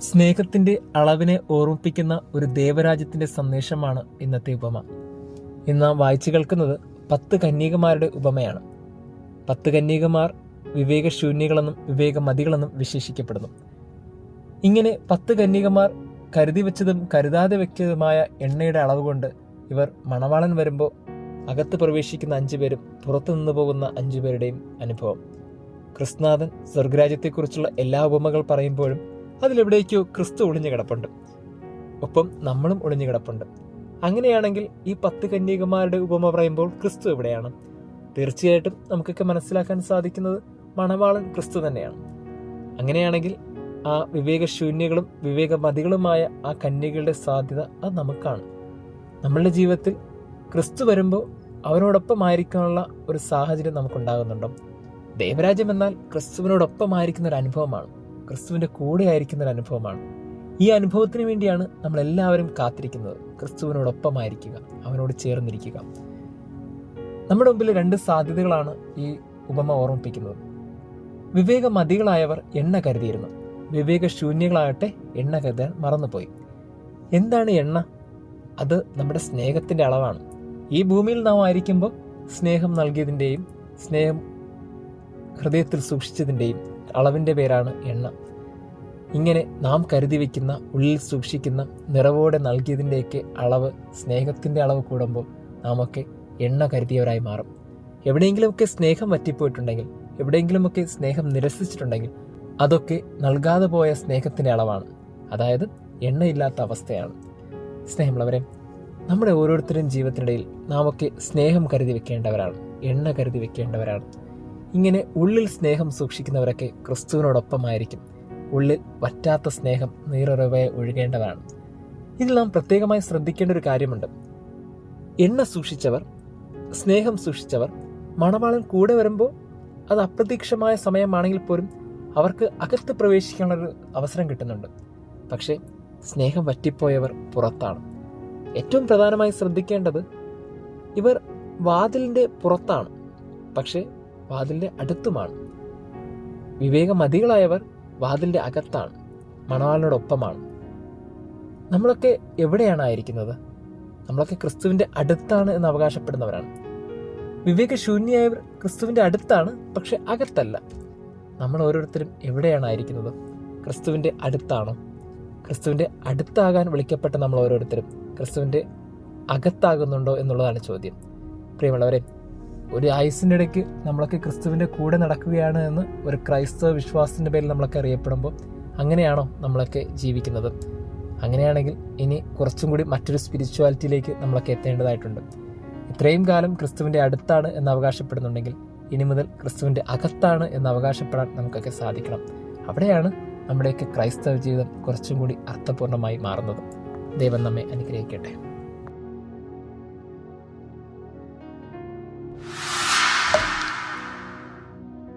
സ്നേഹത്തിന്റെ അളവിനെ ഓർമ്മിപ്പിക്കുന്ന ഒരു ദേവരാജ്യത്തിന്റെ സന്ദേശമാണ് ഇന്നത്തെ ഉപമ. ഇന്ന് വായിച്ചു കേൾക്കുന്നത് പത്ത് കന്യകമാരുടെ ഉപമയാണ്. പത്ത് കന്യകമാർ വിവേകശൂന്യകളെന്നും വിവേകമതികളെന്നും വിശേഷിക്കപ്പെടുന്നു. ഇങ്ങനെ പത്ത് കന്യകമാർ കരുതി വെച്ചതും കരുതാതെ വെച്ചതുമായ എണ്ണയുടെ അളവ് കൊണ്ട് ഇവർ മണവാളൻ വരുമ്പോൾ അകത്ത് പ്രവേശിക്കുന്ന അഞ്ചു പേരും പുറത്തു നിന്ന് പോകുന്ന അഞ്ചു പേരുടെയും അനുഭവം. കൃഷ്ണാഥൻ സ്വർഗരാജ്യത്തെക്കുറിച്ചുള്ള എല്ലാ ഉപമകൾ പറയുമ്പോഴും അതിലെവിടേക്കോ ക്രിസ്തു ഒളിഞ്ഞു കിടപ്പുണ്ട്. ഒപ്പം നമ്മളും ഒളിഞ്ഞു കിടപ്പുണ്ട്. അങ്ങനെയാണെങ്കിൽ ഈ പത്ത് കന്യകമാരുടെ ഉപമ പറയുമ്പോൾ ക്രിസ്തു എവിടെയാണ്? തീർച്ചയായിട്ടും നമുക്കൊക്കെ മനസ്സിലാക്കാൻ സാധിക്കുന്നത് മണവാളൻ ക്രിസ്തു തന്നെയാണ്. അങ്ങനെയാണെങ്കിൽ ആ വിവേകശൂന്യകളും വിവേകമതികളുമായ ആ കന്യകളുടെ സാധ്യത അത് നമുക്കാണ്. നമ്മളുടെ ജീവിതത്തിൽ ക്രിസ്തു വരുമ്പോൾ അവനോടൊപ്പം ആയിരിക്കാനുള്ള ഒരു സാഹചര്യം നമുക്കുണ്ടാകുന്നുണ്ടോ? ദേവരാജ്യം എന്നാൽ ക്രിസ്തുവിനോടൊപ്പമായിരിക്കുന്ന ഒരു അനുഭവമാണ്. ക്രിസ്തുവിന്റെ കൂടെ ആയിരിക്കുന്ന ഒരു അനുഭവമാണ്. ഈ അനുഭവത്തിന് വേണ്ടിയാണ് നമ്മൾ എല്ലാവരും കാത്തിരിക്കുന്നത്. ക്രിസ്തുവിനോടൊപ്പമായിരിക്കുക അവനോട് ചേർന്നിരിക്കുക. നമ്മുടെ മുമ്പിൽ രണ്ട് സാധ്യതകളാണ് ഈ ഉപമ ഓർമ്മിപ്പിക്കുന്നത്. വിവേകമതികളായവർ എണ്ണ കരുതിയിരുന്നു. വിവേകശൂന്യങ്ങളാകട്ടെ എണ്ണ കരുതാൻ മറന്നുപോയി. എന്താണ് എണ്ണ? അത് നമ്മുടെ സ്നേഹത്തിന്റെ അളവാണ്. ഈ ഭൂമിയിൽ നാം ആയിരിക്കുമ്പോൾ സ്നേഹം നൽകിയതിന്റെയും സ്നേഹം ഹൃദയത്തിൽ സൂക്ഷിച്ചതിന്റെയും അളവിന്റെ പേരാണ് എണ്ണ. ഇങ്ങനെ നാം കരുതി വയ്ക്കുന്ന ഉള്ളിൽ സൂക്ഷിക്കുന്ന നിറവോടെ നൽകിയതിന്റെയൊക്കെ അളവ് സ്നേഹത്തിന്റെ അളവ് കൂടുമ്പോൾ നാമൊക്കെ എണ്ണ കരുതിയവരായി മാറും. എവിടെയെങ്കിലുമൊക്കെ സ്നേഹം വറ്റിപ്പോയിട്ടുണ്ടെങ്കിൽ എവിടെയെങ്കിലുമൊക്കെ സ്നേഹം നിരസിച്ചിട്ടുണ്ടെങ്കിൽ അതൊക്കെ നൽകാതെ പോയ സ്നേഹത്തിന്റെ അളവാണ്. അതായത് എണ്ണയില്ലാത്ത അവസ്ഥയാണ്. സ്നേഹമുള്ളവരെ നമ്മുടെ ഓരോരുത്തരും ജീവിതത്തിനിടയിൽ നാമൊക്കെ സ്നേഹം കരുതി വെക്കേണ്ടവരാണ് എണ്ണ കരുതി വെക്കേണ്ടവരാണ് ഇങ്ങനെ ഉള്ളിൽ സ്നേഹം സൂക്ഷിക്കുന്നവരൊക്കെ ക്രിസ്തുവിനോടൊപ്പമായിരിക്കും. ഉള്ളിൽ വറ്റാത്ത സ്നേഹം നീറൊരവയെ ഒഴുകേണ്ടതാണ് ഇതിൽ നാം പ്രത്യേകമായി ശ്രദ്ധിക്കേണ്ട ഒരു കാര്യമുണ്ട്. എണ്ണ സൂക്ഷിച്ചവർ സ്നേഹം സൂക്ഷിച്ചവർ മണവാളൻ കൂടെ വരുമ്പോൾ അത് അപ്രതീക്ഷമായ സമയമാണെങ്കിൽ പോലും അവർക്ക് അകത്ത് പ്രവേശിക്കാനുള്ള ഒരു അവസരം കിട്ടുന്നുണ്ട്. പക്ഷേ സ്നേഹം വറ്റിപ്പോയവർ പുറത്താണ്. ഏറ്റവും പ്രധാനമായി ശ്രദ്ധിക്കേണ്ടത് ഇവർ വാതിലിന്റെ പുറത്താണ്. പക്ഷേ വാതിലിന്റെ അടുത്തുമാണ്. വിവേകമതികളായവർ വാതിലിന്റെ അകത്താണ് മണവാളിനോടൊപ്പമാണ്. നമ്മളൊക്കെ എവിടെയാണ് ആയിരിക്കുന്നത് നമ്മളൊക്കെ ക്രിസ്തുവിന്റെ അടുത്താണ് എന്ന് അവകാശപ്പെടുന്നവരാണ്. വിവേകശൂന്യായവർ ക്രിസ്തുവിന്റെ അടുത്താണ് പക്ഷെ അകത്തല്ല. നമ്മൾ ഓരോരുത്തരും എവിടെയാണ് ആയിരിക്കുന്നത് ക്രിസ്തുവിന്റെ അടുത്താണോ? ക്രിസ്തുവിന്റെ അടുത്താകാൻ വിളിക്കപ്പെട്ട നമ്മൾ ഓരോരുത്തരും ക്രിസ്തുവിന്റെ അകത്താകുന്നുണ്ടോ എന്നുള്ളതാണ് ചോദ്യം. പ്രിയമുള്ളവരെ ഒരു ആയുസിന്റെ ഇടയ്ക്ക് നമ്മളൊക്കെ ക്രിസ്തുവിന്റെ കൂടെ നടക്കുകയാണ് എന്ന് ഒരു ക്രൈസ്തവ വിശ്വാസത്തിന്റെ പേരിൽ നമ്മളൊക്കെ അറിയപ്പെടുമ്പോൾ അങ്ങനെയാണോ നമ്മളൊക്കെ ജീവിക്കുന്നത്? അങ്ങനെയാണെങ്കിൽ ഇനി കുറച്ചും കൂടി മറ്റൊരു സ്പിരിച്വാലിറ്റിയിലേക്ക് നമ്മളൊക്കെ എത്തേണ്ടതായിട്ടുണ്ട്. ഇത്രയും കാലം ക്രിസ്തുവിന്റെ അടുത്താണ് എന്ന് അവകാശപ്പെടുന്നുണ്ടെങ്കിൽ ഇനി മുതൽ ക്രിസ്തുവിന്റെ അകത്താണ് എന്ന് അവകാശപ്പെടാൻ നമുക്കൊക്കെ സാധിക്കണം. അവിടെയാണ് നമ്മുടെയൊക്കെ ക്രൈസ്തവ ജീവിതം കുറച്ചും കൂടി അർത്ഥപൂർണമായി മാറുന്നത്. ദൈവം നമ്മെ അനുഗ്രഹിക്കട്ടെ.